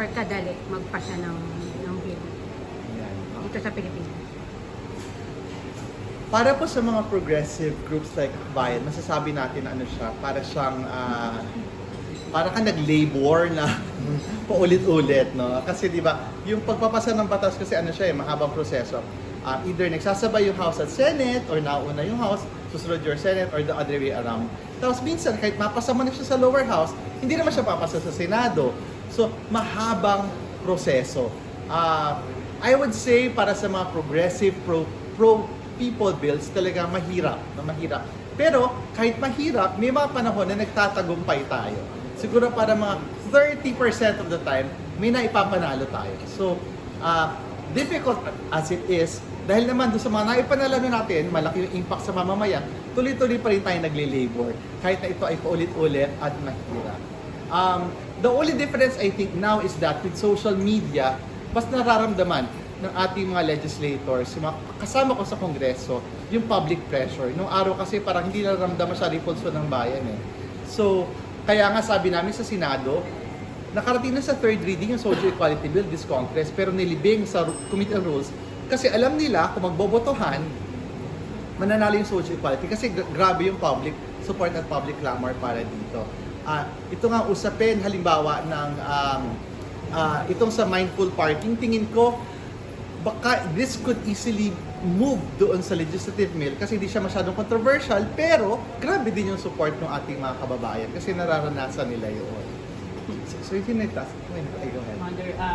or kadali magpasa ng, ng bill Yan. dito sa Pilipinas? Para po sa mga progressive groups like Bayan, masasabi natin na ano siya, para siyang ah, para ka nag-labor na paulit-ulit, no? Kasi di ba, yung pagpapasa ng batas kasi ano siya eh, mahabang proseso. Ah, either nagsasabay yung House at Senate or nauna yung House, susunod your Senate or the other way around. Tapos minsan, kahit mapasa mo na siya sa lower house, hindi naman siya papasa sa Senado. So, mahabang proseso. Ah, I would say para sa mga progressive pro, pro people bills talaga mahirap, na mahirap. Pero kahit mahirap, may mga panahon na nagtatagumpay tayo. Siguro para mga 30% of the time, may naipapanalo tayo. So, ah, difficult as it is, dahil naman doon sa mga naipanalo natin, malaki yung impact sa mamamayan, tuloy-tuloy pa rin tayo nagle-labor. Kahit na ito ay paulit-ulit at mahirap. Um, the only difference I think now is that with social media, mas nararamdaman ng ating mga legislators, yung mga kasama ko sa Kongreso, yung public pressure. Nung araw kasi parang hindi nararamdaman siya repulso ng bayan eh. So, kaya nga sabi namin sa Senado, nakarating na sa third reading yung Social Equality Bill this Congress, pero nilibing sa Committee on Rules kasi alam nila kung magbobotohan, mananalo yung social equality kasi gra- grabe yung public support at public clamor para dito. Ah, ito nga usapin halimbawa ng um, ah, itong sa mindful parking tingin ko baka this could easily move doon sa legislative mill kasi hindi siya masyadong controversial pero grabe din yung support ng ating mga kababayan kasi nararanasan nila yun. So, so yun yung task. Go ahead. Ah,